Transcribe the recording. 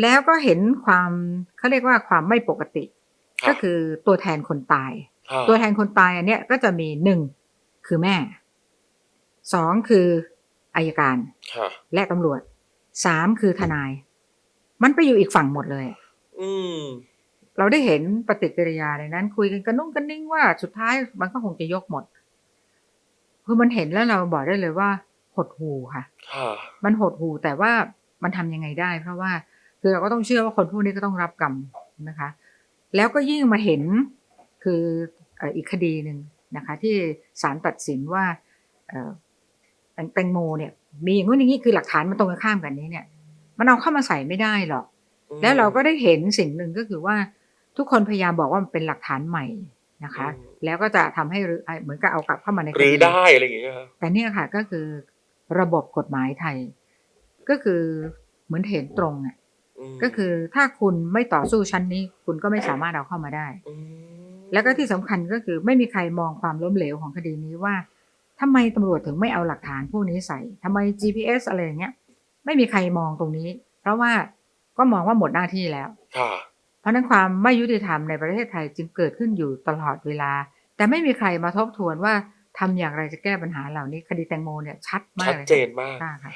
แล้วก็เห็นความเขาเรียกว่าความไม่ปกติค่ะก็คือตัวแทนคนตายค่ะตัวแทนคนตายอันเนี้ยก็จะมีหนึ่งคือแม่สองคืออายการค่ะและตำรวจสามคือทนาย มันไปอยู่อีกฝั่งหมดเลย อืมเราได้เห็นปฏิกิริยาในนั้น คุยกันกระนุ่งกระนิ่งว่าสุดท้ายมันก็คงจะยกหมดคือมันเห็นแล้วเราบอกได้เลยว่า หดหูค่ะค่ะมันหดหูแต่ว่ามันทำยังไงได้ เพราะว่า คือเราก็ต้องเชื่อว่าคนพวกนี้ก็ต้องรับกรรมนะคะ แล้วก็ยิ่งมาเห็นคือเอ่ออีกคดีหนึ่งนะคะ ที่ศาลตัดสินว่าเอ่อแตงแตงโมเนี่ย มีอย่างนู้นอย่างนี้คือหลักฐานมันตรงกันข้ามกันนี้เนี่ย มันเอาเข้ามาใส่ไม่ได้หรอกอืมแล้วเราก็ได้เห็นสิ่งหนึ่งก็คือว่าทุกคนพยายามบอกว่ามันเป็นหลักฐานใหม่นะคะ แล้วก็จะทำให้รื้อเหมือนกับเอากลับเข้ามาในคหรือดีได้อะไรอย่างเงี้ยค่ะแต่เนี่ยค่ะก็คือระบบกฎหมายไทย ก็คือเหมือนเห็นตรงอะม ก็คือถ้าคุณไม่ต่อสู้ชั้นนี้ คุณก็ไม่สามารถเอาเข้ามาได้มแล้วก็ที่สำคัญก็คือไม่มีใครมองความล้มเหลวของคดีนี้ว่าทำไมตำรวจถึงไม่เอาหลักฐานพวกนี้ใส่ทำไม GPS อะไรอย่างเงี้ยไม่มีใครมองตรงนี้ เพราะว่าก็มองว่าหมดหน้าที่แล้วค่ะเพราะฉะนั้นความไม่ยุติธรรมในประเทศไทยจึงเกิดขึ้นอยู่ตลอดเวลา แต่ไม่มีใครมาทบทวนว่าทำอย่างไรจะแก้ปัญหาเหล่านี้ คดีแตงโมเนี่ยชัดมาชักดเลยเจนมากค่ะค่ะ